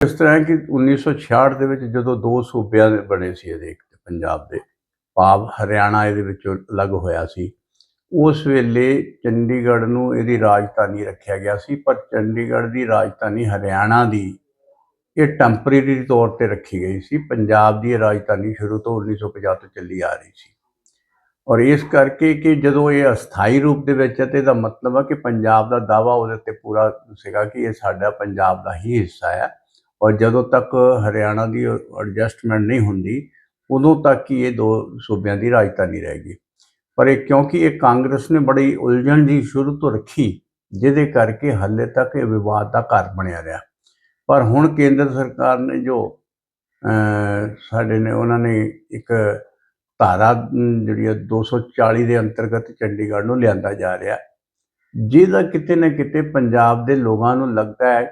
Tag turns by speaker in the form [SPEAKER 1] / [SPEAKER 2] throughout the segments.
[SPEAKER 1] ਇਸ ਤਰ੍ਹਾਂ ਹੈ ਕਿ 1966 ਦੇ ਵਿੱਚ ਜਦੋਂ ਦੋ ਸੂਬਿਆਂ ਦੇ ਬਣੇ ਸੀ ਇਹਦੇ ਇੱਕ ਪੰਜਾਬ ਦੇ, ਭਾਵ ਹਰਿਆਣਾ ਇਹਦੇ ਵਿੱਚੋਂ ਅਲੱਗ ਹੋਇਆ ਸੀ। ਉਸ ਵੇਲੇ ਚੰਡੀਗੜ੍ਹ ਨੂੰ ਇਹਦੀ ਰਾਜਧਾਨੀ ਰੱਖਿਆ ਗਿਆ ਸੀ, ਪਰ ਚੰਡੀਗੜ੍ਹ ਦੀ ਰਾਜਧਾਨੀ ਹਰਿਆਣਾ ਦੀ, ਇਹ ਟੈਂਪਰੇਰੀ ਤੌਰ ਤੇ ਰੱਖੀ ਗਈ ਸੀ। ਪੰਜਾਬ ਦੀ ਇਹ ਰਾਜਧਾਨੀ ਸ਼ੁਰੂ ਤੋਂ 1950 ਤੋਂ ਚੱਲੀ ਆ ਰਹੀ ਸੀ। ਔਰ ਇਸ ਕਰਕੇ ਕਿ ਜਦੋਂ ਇਹ ਅਸਥਾਈ ਰੂਪ ਦੇ ਵਿੱਚ ਹੈ ਤੇ ਇਹਦਾ ਮਤਲਬ ਹੈ ਕਿ ਪੰਜਾਬ ਦਾ ਦਾਵਾ ਉਹਦੇ ਤੇ ਪੂਰਾ ਸੀਗਾ ਕਿ ਇਹ ਸਾਡਾ ਪੰਜਾਬ ਦਾ ਹੀ ਹਿੱਸਾ ਹੈ ਔਰ ਜਦੋਂ ਤੱਕ ਹਰਿਆਣਾ ਦੀ ਐਡਜਸਟਮੈਂਟ ਨਹੀਂ ਹੁੰਦੀ, ਉਦੋਂ ਤੱਕ ਹੀ ਇਹ ਦੋ ਸੂਬਿਆਂ ਦੀ ਰਾਜਧਾਨੀ ਰਹੇਗੀ ਪਰ ਇਹ ਕਿਉਂਕਿ ਇਹ ਕਾਂਗਰਸ ਨੇ ਬੜੀ ਉਲਝਣ ਜੀ ਸ਼ੁਰੂ ਤੋਂ ਰੱਖੀ, ਜਿਹਦੇ ਕਰਕੇ ਹਾਲੇ ਤੱਕ ਇਹ ਵਿਵਾਦ ਦਾ ਘਰ ਬਣਿਆ ਰਿਹਾ। ਪਰ ਹੁਣ ਕੇਂਦਰ ਸਰਕਾਰ ਨੇ ਜੋ ਸਾਡੇ ਨੇ, ਉਹਨਾਂ ਨੇ ਇੱਕ ਧਾਰਾ ਜਿਹੜੀ ਹੈ 240 ਦੇ ਅੰਤਰਗਤ ਚੰਡੀਗੜ੍ਹ ਨੂੰ ਲਿਆਂਦਾ ਜਾ ਰਿਹਾ। ਜਿਹਦਾ ਕਿਤੇ ਨਾ ਕਿਤੇ ਪੰਜਾਬ ਦੇ ਲੋਕਾਂ ਨੂੰ ਲੱਗਦਾ ਹੈ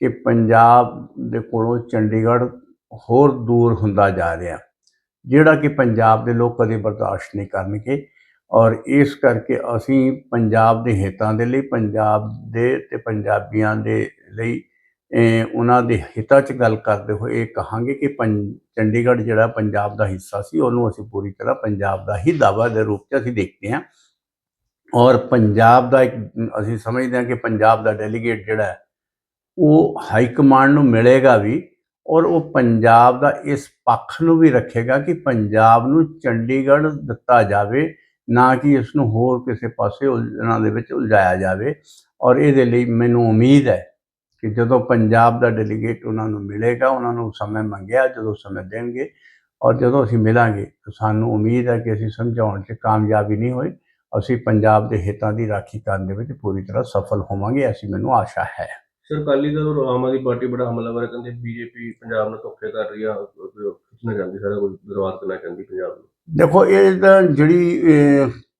[SPEAKER 1] ਕਿ ਪੰਜਾਬ ਦੇ ਕੋਲੋਂ ਚੰਡੀਗੜ੍ਹ ਹੋਰ ਦੂਰ ਹੁੰਦਾ ਜਾ ਰਿਹਾ। ਜਿਹੜਾ ਕਿ ਪੰਜਾਬ ਦੇ ਲੋਕ ਕਦੇ ਬਰਦਾਸ਼ਤ ਨਹੀਂ ਕਰਨਗੇ ਔਰ ਇਸ ਕਰਕੇ ਅਸੀਂ ਪੰਜਾਬ ਦੇ ਹਿੱਤਾਂ ਦੇ ਲਈ, ਪੰਜਾਬ ਦੇ ਤੇ ਪੰਜਾਬੀਆਂ ਦੇ ਲਈ ਉਹਨਾਂ ਦੇ ਹਿੱਤਾਂ 'ਚ ਗੱਲ ਕਰਦੇ ਹੋਏ ਇਹ ਕਹਾਂਗੇ ਕਿ ਪੰ- ਚੰਡੀਗੜ੍ਹ ਜਿਹੜਾ ਪੰਜਾਬ ਦਾ ਹਿੱਸਾ ਸੀ, ਉਹਨੂੰ ਅਸੀਂ ਪੂਰੀ ਤਰ੍ਹਾਂ ਪੰਜਾਬ ਦਾ ਹੀ ਦਾਵਾ ਦੇ ਰੂਪ 'ਚ ਅਸੀਂ ਦੇਖਦੇ ਹਾਂ। ਔਰ ਪੰਜਾਬ ਦਾ ਇੱਕ, ਅਸੀਂ ਸਮਝਦੇ ਹਾਂ ਕਿ ਪੰਜਾਬ ਦਾ ਡੈਲੀਗੇਟ ਜਿਹੜਾ ਹੈ ਉਹ ਹਾਈ ਕਮਾਂਡ ਨੂੰ ਮਿਲੇਗਾ ਵੀ ਔਰ ਉਹ ਪੰਜਾਬ ਦਾ ਇਸ ਪੱਖ ਨੂੰ ਵੀ ਰੱਖੇਗਾ ਕਿ ਪੰਜਾਬ ਨੂੰ ਚੰਡੀਗੜ੍ਹ ਦਿੱਤਾ ਜਾਵੇ, ਨਾ ਕਿ ਇਸ ਨੂੰ ਹੋਰ ਕਿਸੇ ਪਾਸੇ ਉਲਝਣਾ ਦੇ ਵਿੱਚ ਉਲਝਾਇਆ ਜਾਵੇ। ਔਰ ਇਹਦੇ ਲਈ ਮੈਨੂੰ ਉਮੀਦ ਹੈ ਕਿ ਜਦੋਂ ਪੰਜਾਬ ਦਾ ਡੈਲੀਗੇਟ ਉਹਨਾਂ ਨੂੰ ਮਿਲੇਗਾ, ਉਹਨਾਂ ਨੂੰ ਸਮੇਂ ਮੰਗਿਆ, ਜਦੋਂ ਸਮੇਂ ਦੇਣਗੇ ਔਰ ਜਦੋਂ ਅਸੀਂ ਮਿਲਾਂਗੇ, ਤਾਂ ਸਾਨੂੰ ਉਮੀਦ ਹੈ ਕਿ ਅਸੀਂ ਸਮਝਾਉਣ 'ਚ ਕਾਮਯਾਬੀ ਨਹੀਂ ਹੋਈ। ਅਸੀਂ ਪੰਜਾਬ ਦੇ ਹਿੱਤਾਂ ਦੀ ਰਾਖੀ ਕਰਨ ਦੇ ਵਿੱਚ ਪੂਰੀ ਤਰ੍ਹਾਂ ਸਫਲ ਹੋਵਾਂਗੇ, ਐਸੀ ਮੈਨੂੰ ਆਸ਼ਾ ਹੈ।
[SPEAKER 2] ਸਰ, ਅਕਾਲੀ ਦਲ ਔਰ ਆਮ ਆਦਮੀ ਪਾਰਟੀ ਬੜਾ ਹਮਲਾਵਰ ਹੈ, ਕਹਿੰਦੇ ਬੀਜੇਪੀ ਪੰਜਾਬ ਨੂੰ ਧੋਖੇ ਕਰ ਰਹੀ ਆ ਖਿੱਚਣਾ ਚਾਹੁੰਦੀ ਸਾਰਾ ਕੁਝ ਬਰਬਾਦ ਕਰਨਾ ਚਾਹੁੰਦੀ ਪੰਜਾਬ ਨੂੰ।
[SPEAKER 1] ਦੇਖੋ, ਇਹ ਤਾਂ ਜਿਹੜੀ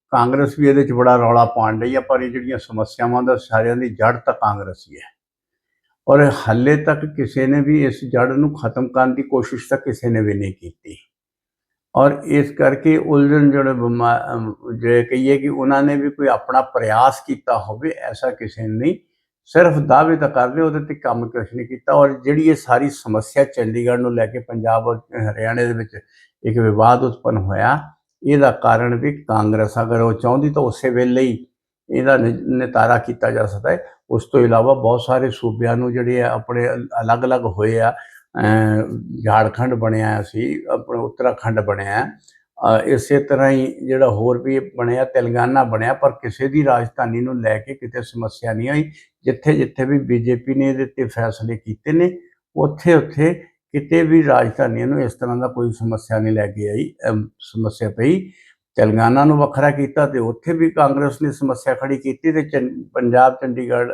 [SPEAKER 1] ਕਾਂਗਰਸ ਵੀ ਇਹਦੇ ਚ ਬੜਾ ਰੌਲਾ ਪਾਉਣ ਰਹੀ ਹੈ ਪਰ ਇਹ ਜਿਹੜੀਆਂ ਸਮੱਸਿਆਵਾਂ ਦਾ ਸਾਰਿਆਂ ਦੀ ਜੜ ਤਾਂ ਕਾਂਗਰਸ ਹੀ ਹੈ। ਔਰ ਹਾਲੇ ਤੱਕ ਕਿਸੇ ਨੇ ਵੀ ਇਸ ਜੜ ਨੂੰ ਖਤਮ ਕਰਨ ਦੀ ਕੋਸ਼ਿਸ਼ ਤਾਂ ਕਿਸੇ ਨੇ ਵੀ ਨਹੀਂ ਕੀਤੀ। ਔਰ ਇਸ ਕਰਕੇ ਉਲਝਣ ਜਿਹੜੇ ਬਿਮਾ- ਜੇ ਕਹੀਏ ਕਿ ਉਹਨਾਂ ਨੇ ਵੀ ਕੋਈ ਆਪਣਾ ਪ੍ਰਯਾਸ ਕੀਤਾ ਹੋਵੇ, ਐਸਾ ਕਿਸੇ ਨਹੀਂ ਸਿਰਫ ਦਾਅਵੇ ਤਾਂ ਕਰ ਰਹੇ ਉਹਦੇ ਤੇ ਕੰਮ ਕੁਛ ਨਹੀਂ ਕੀਤਾ। ਔਰ ਜਿਹੜੀ ਇਹ ਸਾਰੀ ਸਮੱਸਿਆ ਚੰਡੀਗੜ੍ਹ ਨੂੰ ਲੈ ਕੇ ਪੰਜਾਬ ਔਰ ਹਰਿਆਣੇ ਦੇ ਵਿੱਚ ਇੱਕ ਵਿਵਾਦ ਉਤਪੰਨ ਹੋਇਆ, ਇਹਦਾ ਕਾਰਨ ਵੀ ਕਾਂਗਰਸ। ਅਗਰ ਉਹ ਚਾਹੁੰਦੀ ਤਾਂ ਉਸੇ ਵੇਲੇ ਹੀ ਇਹਦਾ ਨਿ- ਨਿਤਾਰਾ ਕੀਤਾ ਜਾ ਸਕਦਾ ਹੈ। ਉਸ ਤੋਂ ਇਲਾਵਾ ਬਹੁਤ ਸਾਰੇ ਸੂਬਿਆਂ ਨੂੰ ਜਿਹੜੇ ਆ, ਆਪਣੇ ਅਲੱਗ-ਅਲੱਗ ਹੋਏ ਆ ਅਮ ਝਾਰਖੰਡ ਬਣਿਆ ਸੀ, ਆਪਣੇ ਉੱਤਰਾਖੰਡ ਬਣਿਆ। ਇਸੇ ਤਰ੍ਹਾਂ ਹੀ ਜਿਹੜਾ ਹੋਰ ਵੀ ਬਣਿਆ, ਤੇਲੰਗਾਨਾ ਬਣਿਆ, ਪਰ ਕਿਸੇ ਦੀ ਰਾਜਧਾਨੀ ਨੂੰ ਲੈ ਕੇ ਕਿਤੇ ਸਮੱਸਿਆ ਨਹੀਂ ਆਈ। ਜਿੱਥੇ ਜਿੱਥੇ ਵੀ ਬੀਜੇਪੀ ਨੇ ਇਹਦੇ ਤੇ ਫੈਸਲੇ ਕੀਤੇ ਨੇ, ਉੱਥੇ ਉੱਥੇ ਕਿਤੇ ਵੀ ਰਾਜਧਾਨੀ ਨੂੰ ਇਸ ਤਰ੍ਹਾਂ ਦਾ ਕੋਈ ਸਮੱਸਿਆ ਨਹੀਂ ਲੈ ਕੇ ਆਈ ਸਮੱਸਿਆ ਪਈ। ਤੇਲੰਗਾਨਾ ਨੂੰ ਵੱਖਰਾ ਕੀਤਾ ਤੇ ਉੱਥੇ ਵੀ ਕਾਂਗਰਸ ਨੇ ਸਮੱਸਿਆ ਖੜੀ ਕੀਤੀ ਤੇ ਚੰ- ਪੰਜਾਬ, ਚੰਡੀਗੜ੍ਹ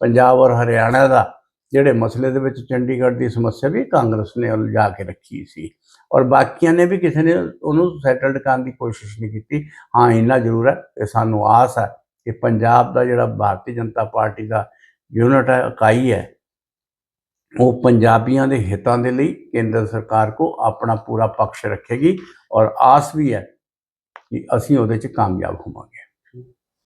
[SPEAKER 1] ਪੰਜਾਬ ਔਰ ਹਰਿਆਣਾ ਦਾ ਜਿਹੜੇ ਮਸਲੇ ਦੇ ਵਿੱਚ ਚੰਡੀਗੜ੍ਹ ਦੀ ਸਮੱਸਿਆ ਵੀ ਕਾਂਗਰਸ ਨੇ ਉਲਝਾ ਕੇ ਰੱਖੀ ਸੀ। ਔਰ ਬਾਕੀਆਂ ਨੇ ਵੀ ਕਿਸੇ ਨੇ ਉਹਨੂੰ ਸੈਟਲਡ ਕਰਨ ਦੀ ਕੋਸ਼ਿਸ਼ ਨਹੀਂ ਕੀਤੀ। ਹਾਂ, ਇੰਨਾ ਜ਼ਰੂਰ ਹੈ ਕਿ ਸਾਨੂੰ ਆਸ ਹੈ ਕਿ ਪੰਜਾਬ ਦਾ ਜਿਹੜਾ ਭਾਰਤੀ ਜਨਤਾ ਪਾਰਟੀ ਦਾ ਯੂਨਿਟ ਹੈ, ਇਕਾਈ ਹੈ, ਉਹ ਪੰਜਾਬੀਆਂ ਦੇ ਹਿੱਤਾਂ ਦੇ ਲਈ ਕੇਂਦਰ ਸਰਕਾਰ ਕੋ ਆਪਣਾ ਪੂਰਾ ਪੱਖ ਰੱਖੇਗੀ ਔਰ ਆਸ ਵੀ ਹੈ ਕਿ ਅਸੀਂ ਉਹਦੇ 'ਚ ਕਾਮਯਾਬ ਹੋਵਾਂਗੇ।